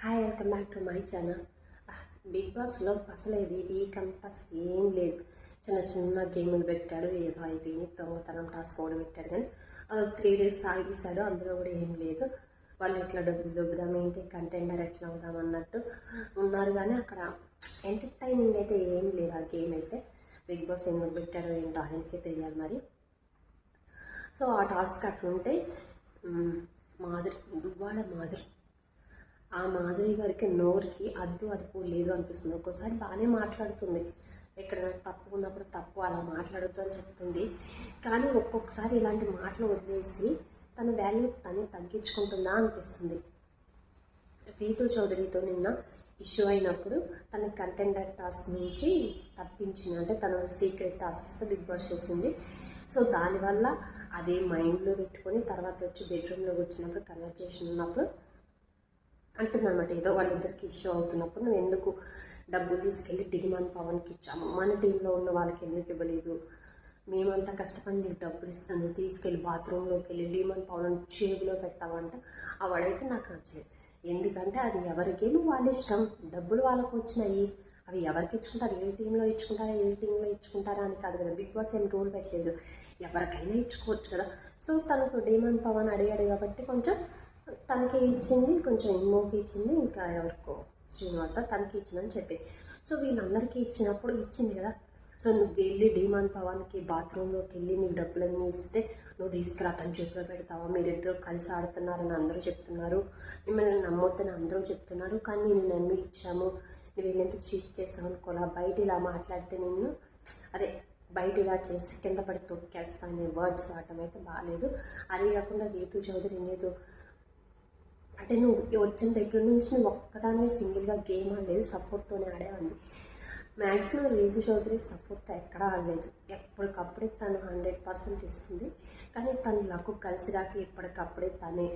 Hi welcome back to my channel big బాస్లో పసలేదు week అంతా అసలు ఏం లేదు. చిన్న చిన్న గేములు పెట్టాడు ఏదో అయిపోయింది దొంగతనం టాస్క్ కూడా పెట్టాడు కానీ అది త్రీ డేస్ సాగిస్తాడు అందులో కూడా ఏం లేదు. వాళ్ళు ఎట్లా డబ్బులు దొబ్బుదాం ఏంటి కంటెండర్ ఎట్లా అవుదాం అన్నట్టు ఉన్నారు కానీ అక్కడ ఎంటర్టైనింగ్ అయితే ఏం లేదు ఆ గేమ్ అయితే. బిగ్ బాస్ ఎందుకు పెట్టాడో ఏంటో ఆయనకే తెలియాలి మరి. సో ఆ టాస్క్ అట్లుంటే మాధురి దువ్వాడ మాధురి ఆ మాధురి గారికి నోరుకి అద్దు అదుపు లేదు అనిపిస్తుంది. ఒక్కోసారి బాగానే మాట్లాడుతుంది. ఎక్కడ నాకు తప్పు ఉన్నప్పుడు తప్పు అలా మాట్లాడద్దు అని చెప్తుంది. కానీ ఒక్కొక్కసారి ఇలాంటి మాటలు వదిలేసి తన వాల్యూ తనే తగ్గించుకుంటుందా అనిపిస్తుంది. రీతు చౌదరితో నిన్న ఇష్యూ అయినప్పుడు తన కంటెండర్ టాస్క్ నుంచి తప్పించిన అంటే తన సీక్రెట్ టాస్క్ ఇస్తే బిగ్ బాస్ చేసింది. సో దానివల్ల అదే మైండ్లో పెట్టుకొని తర్వాత వచ్చి బెడ్రూమ్లో వచ్చినప్పుడు కన్వర్జేషన్ ఉన్నప్పుడు అంటుందన్నమాట. ఏదో వాళ్ళిద్దరికి ఇష్యూ అవుతున్నప్పుడు నువ్వు ఎందుకు డబ్బులు తీసుకెళ్ళి టీమాన్ పవన్కి ఇచ్చాము మన టీంలో ఉన్న వాళ్ళకి ఎందుకు ఇవ్వలేదు? మేమంతా కష్టపడి నీకు డబ్బులు ఇస్తాను తీసుకెళ్ళి బాత్రూంలోకి వెళ్ళి డీమన్ పవన్ చేతిలో పెడతామంట అవడైతే నాకు నచ్చలేదు. ఎందుకంటే అది ఎవరికేమో వాళ్ళ ఇష్టం. డబ్బులు వాళ్ళకు వచ్చినాయి. అవి ఎవరికి ఇచ్చుకుంటారు? ఏ టీంలో ఇచ్చుకుంటారా? ఏ టీంలో ఇచ్చుకుంటారా అని కాదు కదా. బిగ్ బాస్ ఏం రూల్ పెట్టలేదు. ఎవరికైనా ఇచ్చుకోవచ్చు కదా. సో తనకు డీమాన్ పవన్ అడిగాడు కాబట్టి కొంచెం తనకి ఇచ్చింది కొంచెం ఇమ్మోకి ఇచ్చింది ఇంకా ఎవరికో శ్రీనివాస తనకి ఇచ్చిందని చెప్పింది. సో వీళ్ళందరికీ ఇచ్చినప్పుడు ఇచ్చింది కదా. సో నువ్వు వెళ్ళి డిమాన్ పవన్కి బాత్రూంలోకి వెళ్ళి నీకు డబ్బులన్నీ ఇస్తే నువ్వు తీసుకురా తన చేతిలో పెడతావా? మీరిద్దరు కలిసి ఆడుతున్నారని అందరూ చెప్తున్నారు. మిమ్మల్ని నమ్మొద్దని అందరూ చెప్తున్నారు. కానీ నేను నమ్మి ఇచ్చాము. నువ్వు వెళ్ళేంత చీట్ చేస్తావు అనుకోలా బయట ఇలా మాట్లాడితే నిన్ను అదే బయట ఇలా చేస్తే కింద పడి తొక్కేస్తా అనే వర్డ్స్ వాడటం అయితే బాగాలేదు అదే కాకుండా రీతు చౌదరి నీతో అంటే నువ్వు వచ్చిన దగ్గర నుంచి నువ్వు ఒక్కదానివే సింగిల్గా గేమ్ ఆడలేదు సపోర్ట్తోనే ఆడేవండి మ్యాక్సిమం రీతు చౌదరి సపోర్ట్తో ఎక్కడా ఆడలేదు. ఎప్పటికప్పుడే తను హండ్రెడ్ పర్సెంట్ ఇస్తుంది. కానీ తను నాకు కలిసి రాక ఎప్పటికప్పుడే తనే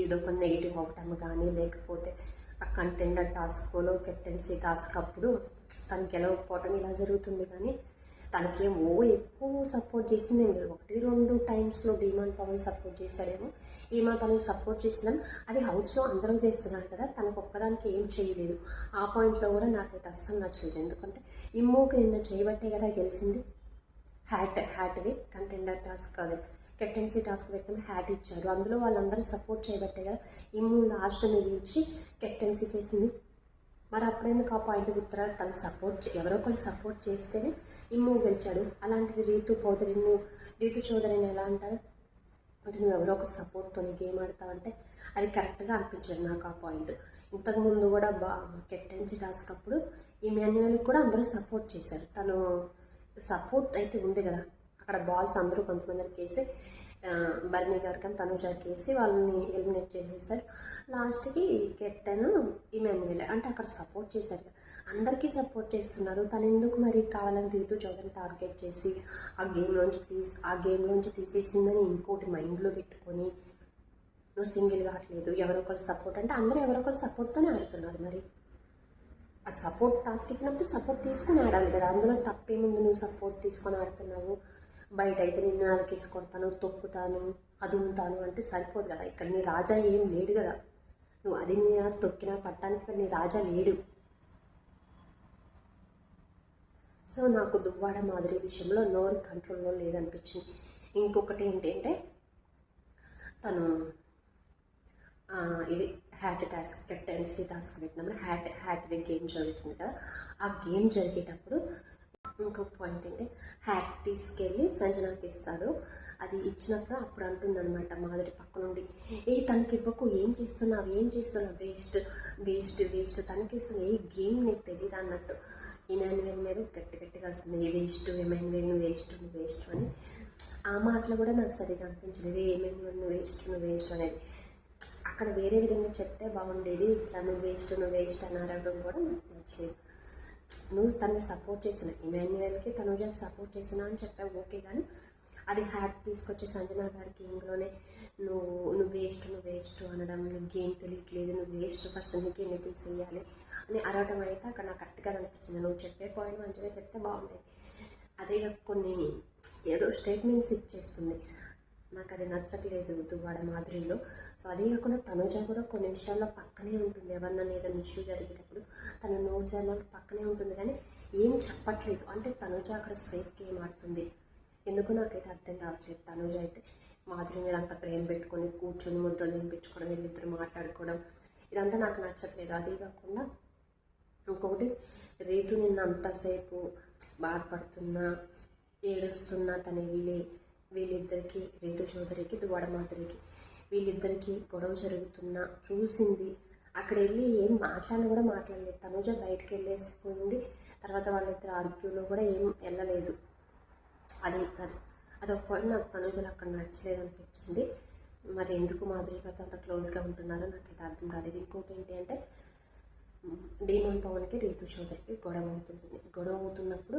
ఏదో ఒక నెగిటివ్ అవటం కానీ లేకపోతే ఆ కంటెండర్ టాస్క్లో కెప్టెన్సీ టాస్క్ అప్పుడు తను గెలవకపోవటం ఇలా జరుగుతుంది. కానీ తనకేమో ఎక్కువ సపోర్ట్ చేసింది ఏం లేదు. ఒకటి రెండు టైమ్స్లో డిమాండ్ పవన్ సపోర్ట్ చేశాడేమో. ఈమె తనకి సపోర్ట్ చేసిందని అది హౌస్లో అందరూ చేస్తున్నారు కదా తనకు ఒక్కదానికి ఏం చేయలేదు. ఆ పాయింట్లో కూడా నాకైతే అస్సలు నచ్చలేదు. ఎందుకంటే ఇమ్మోకి నిన్న చేయబట్టే కదా గెలిచింది హ్యాట్ హ్యాట్వి కంటెండర్ టాస్క్ అదే. కెప్టెన్సీ టాస్క్ పెట్టిన హ్యాట్ ఇచ్చారు. అందులో వాళ్ళందరూ సపోర్ట్ చేయబట్టే కదా ఇమ్ము లాస్ట్ మిగిలిచి కెప్టెన్సీ చేసింది. మరి అప్పుడెందుకు ఆ పాయింట్ గుర్తురా తను సపోర్ట్ ఎవరో ఒకరు సపోర్ట్ చేస్తేనే ఇమ్ము గెలిచాడు. అలాంటిది రీతు చౌదరి నువ్వు రీతు చౌదరిని ఎలా అంటారు? అంటే నువ్వు ఎవరో ఒక సపోర్ట్తో గేమ్ ఆడతావంటే అది కరెక్ట్గా అనిపించదు నాకు ఆ పాయింట్ ఇంతకుముందు కూడా బా కెప్టెన్సీ టాస్క్ అప్పుడు ఈ మాన్యువల్కి కూడా అందరూ సపోర్ట్ చేశారు. తను సపోర్ట్ అయితే ఉంది కదా. అక్కడ బాల్స్ అందరూ కొంతమందికి వేసి బర్ణి బర్నీ గారు కానీ తనుజాకి వేసి వాళ్ళని ఎలిమినేట్ చేసేసారు. లాస్ట్కి కెప్టెన్ ఇమాన్యువల్ అంటే అక్కడ సపోర్ట్ చేశారు కదా. అందరికీ సపోర్ట్ చేస్తున్నారు. తను ఎందుకు మరి కావాలని రీతు చౌదరిని టార్గెట్ చేసి ఆ గేమ్లోంచి తీసి ఆ గేమ్లోంచి తీసేసిందని ఇంకోటి మైండ్లో పెట్టుకొని నువ్వు సింగిల్ కావట్లేదు. ఎవరో ఒకరు సపోర్ట్ అంటే అందరూ ఎవరో ఒకరు సపోర్ట్తోనే ఆడుతున్నారు మరి. ఆ సపోర్ట్ టాస్క్ ఇచ్చినప్పుడు సపోర్ట్ తీసుకుని ఆడాలి కదా. అందులో తప్పేముంది నువ్వు సపోర్ట్ తీసుకొని ఆడుతున్నావు? బయట అయితే నిన్ను అలకేసి కొడతాను తొక్కుతాను అదుముతాను అంటే సరిపోదు కదా. ఇక్కడ నీ రాజా ఏం లేడు కదా. నువ్వు అది నీ తొక్కినా పట్టానికి ఇక్కడ నీ రాజా లేడు. సో నాకు దువ్వాడ మాదిరి విషయంలో నోరు కంట్రోల్లో లేదనిపించింది. ఇంకొకటి ఏంటంటే తను ఇది హ్యాట్ టాస్క్ కెప్టెన్సీ టాస్క్ పెట్టినప్పుడు హ్యాట్ హ్యాట్ది గేమ్ జరుగుతుంది కదా ఆ గేమ్ జరిగేటప్పుడు ఇంకొక పాయింట్ ఏంటి హ్యాట్ తీసుకెళ్ళి సంజనాకి ఇస్తాడు. అది ఇచ్చినప్పుడు అప్పుడు అంటుందన్నమాట మాధురి పక్క నుండి ఏ తనకి ఇవ్వకు ఏం చేస్తున్నావు ఏం చేస్తున్నావు వేస్ట్ వేస్ట్ వేస్ట్ తనకి ఇస్తుంది ఏ గేమ్ నీకు తెలియదు అన్నట్టు. ఇమాన్యువల్ మీద గట్టి గట్టిగా వస్తుంది. ఏ వేస్ట్ ఇమాన్యువేల్ నువ్వు వేస్ట్ నువ్వు వేస్ట్ అని. ఆ మాటలు కూడా నాకు సరిగా అనిపించలేదు. ఏ నువ్వు వేస్ట్ నువ్వు వేస్ట్ అనేది. అక్కడ వేరే విధంగా చెప్తే బాగుండేది. ఇట్లా నువ్వు వేస్ట్ నువ్వు వేస్ట్ అని అనడం కూడా నాకు నచ్చలేదు. నువ్వు తనని సపోర్ట్ చేస్తున్నావు. ఇమాన్యువల్కి తనుజాకి సపోర్ట్ చేస్తున్నావు అని చెప్పావు. ఓకే కానీ అది హ్యాట్ తీసుకొచ్చి సంజనా గారికి ఇంట్లోనే నువ్వు నువ్వు వేస్ట్ నువ్వు వేస్ట్ అనడం. నీకు ఏం తెలియట్లేదు. నువ్వు వేస్ట్ ఫస్ట్ నీకే ఎన్ని తీసేయాలి. అని అరవటం అయితే అక్కడ నాకు కరెక్ట్గా అనిపించింది. నువ్వు చెప్పే పాయింట్ మంచిగా చెప్తే బాగుండేది. అదే కాక కొన్ని ఏదో స్టేట్మెంట్స్ ఇచ్చేస్తుంది. నాకు అది నచ్చట్లేదు దువ్వాడ మాధురిలో సో అదే కాకుండా తనుజ కూడా కొన్ని విషయాల్లో పక్కనే ఉంటుంది. ఎవరినైనా ఏదైనా ఇష్యూ జరిగేటప్పుడు తను నోజాలో పక్కనే ఉంటుంది. కానీ ఏం చెప్పట్లేదు. అంటే తనుజ అక్కడ సేఫ్ గేమ్ ఆడుతుంది. ఎందుకు నాకైతే అర్థం కావట్లేదు. తనుజ అయితే మాధురి మీద అంత ప్రేమ పెట్టుకొని కూర్చొని ముద్దలు తినిపించుకోవడం వీళ్ళిద్దరు మాట్లాడుకోవడం ఇదంతా నాకు నచ్చట్లేదు. అదే కాకుండా ఇంకొకటి రీతు నిన్న అంతసేపు బాధపడుతున్నా ఏడుస్తున్నా తన వెళ్ళి వీళ్ళిద్దరికి రీతు చోదరికి దువాడ మాదిరికి వీళ్ళిద్దరికి గొడవ జరుగుతున్నా చూసింది. అక్కడ వెళ్ళి ఏం మాట్లాడిన కూడా మాట్లాడలేదు. తనుజ బయటకు వెళ్ళేసిపోయింది తర్వాత వాళ్ళిద్దరు ఆర్గ్యూలో కూడా ఏం వెళ్ళలేదు. అది అది అదొక పాయింట్ నాకు తనుజలు అక్కడ నచ్చలేదు అనిపించింది. మరి ఎందుకు మాదిరి గారితో అంత క్లోజ్గా ఉంటున్నారో నాకైతే అర్థం కాలేదు. ఇంకోటి ఏంటి అంటే డీమోన్ పవన్కి రీతు చౌదరికి గొడవ అవుతుంటుంది. గొడవ అవుతున్నప్పుడు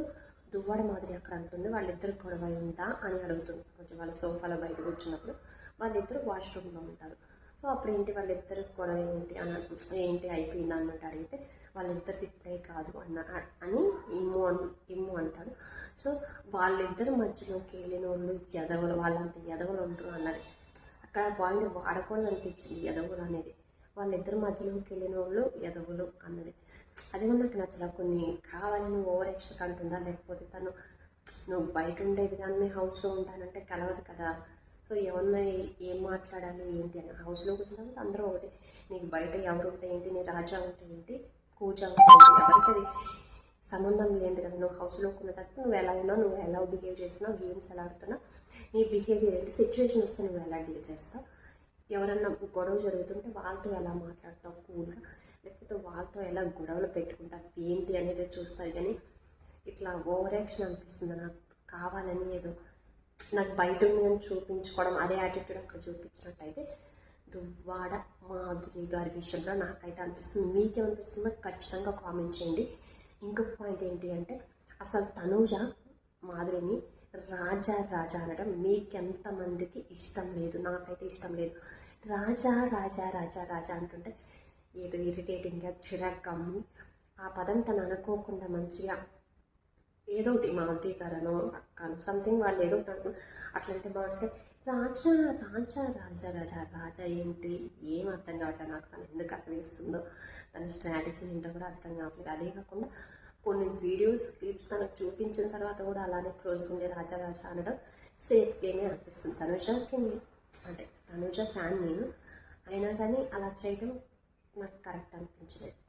దువ్వాడ మాదిరి అక్కడ అంటుంది వాళ్ళిద్దరు గొడవ అయిందా? అని అడుగుతుంది. కొంచెం వాళ్ళ సోఫాలో బయట కూర్చున్నప్పుడు వాళ్ళిద్దరు వాష్రూమ్లో ఉంటారు. సో అప్పుడు ఏంటి? వాళ్ళిద్దరు గొడవ ఏంటి? అని ఏంటి? అయిపోయిందా? అన్నట్టు అడిగితే వాళ్ళిద్దరిది ఇప్పుడే కాదు అన్న అని ఇమ్ము అన్ ఇమ్ము అంటాడు. సో వాళ్ళిద్దరి మధ్యలోకి వెళ్ళిన వాళ్ళు ఎదవలు వాళ్ళంత ఎదవలు ఉంటారు అన్నది. అక్కడ పాయింట్ వాడకూడదు అనిపించింది ఎదవులు అనేది. వాళ్ళిద్దరి మధ్యలోకి వెళ్ళిన వాళ్ళు ఎదవులు అన్నది. అది కూడా నాకు నచ్చలా. కొన్ని కావాలని ఓవర్ ఎక్స్ట్రా అంటుందా? లేకపోతే తను నువ్వు బయట ఉండే విధానమే హౌస్లో ఉంటానంటే కలవదు కదా. సో ఏమన్నా ఏం మాట్లాడాలి ఏంటి అని. హౌస్లోకి వచ్చినప్పుడు అందరూ ఒకటి. నీకు బయట ఎవరు ఉంటే ఏంటి? నీ రాజా ఉంటే ఏంటి? కూజా ఉంటే ఏంటి? ఎవరికి అది సంబంధం లేదు కదా. నువ్వు హౌస్లోకి ఉన్న తర్వాత నువ్వు ఎలా ఉన్నావు నువ్వు ఎలా బిహేవ్ చేస్తున్నావు గేమ్స్ ఎలా ఆడుతున్నావు నీ బిహేవియర్ ఏంటి? సిచ్యువేషన్ వస్తే నువ్వు ఎలా డీల్ చేస్తావు? ఎవరన్నా గొడవ జరుగుతుంటే వాళ్ళతో ఎలా మాట్లాడతావు కూల్గా? లేకపోతే వాళ్ళతో ఎలా గొడవలు పెట్టుకుంటావు? ఏంటి అనేది చూస్తారు కానీ ఇట్లా ఓవర్ యాక్షన్ అనిపిస్తుంది? నాకు కావాలని ఏదో నాకు బయట ఉంది అని చూపించుకోవడం అదే యాటిట్యూడ్ అక్కడ చూపించినట్టయితే దువ్వాడ మాధురి గారి విషయంలో నాకైతే అనిపిస్తుంది. మీకేమనిపిస్తుందో ఖచ్చితంగా కామెంట్ చేయండి. ఇంకొక పాయింట్ ఏంటి అంటే అసలు తనూజ మాధురిని రాజా రాజా అనడం మీకెంతమందికి ఇష్టం లేదు నాకైతే ఇష్టం లేదు. రాజా రాజా రాజా రాజా అంటుంటే ఏదో ఇరిటేటింగ్గా చిరకం ఆ పదం తను అనుకోకుండా మంచిగా ఏదో ఒకటి మాధురి గారనో అక్కను సంథింగ్ వాళ్ళు ఏదో ఒకటి అట్లాంటి అట్లంటే రాజా రాజా రాజా రాజా రాజా ఏంటి? ఏం అర్థం కావట్లేదు నాకు తను ఎందుకు అర్థమిస్తుందో తన స్ట్రాటజీ ఏంటో కూడా అర్థం కావట్లేదు. అదే కాకుండా కొన్ని వీడియోస్ క్లిప్స్ తనకు చూపించిన తర్వాత కూడా అలానే క్లోజ్ ఉండే రాజా రాజా అనడం సేఫ్ గేమే అనిపిస్తుంది. తనుజకి అంటే తనుజ ఫ్యాన్ నేను. అయినా కానీ అలా చేయడం నాకు కరెక్ట్ అనిపించలేదు.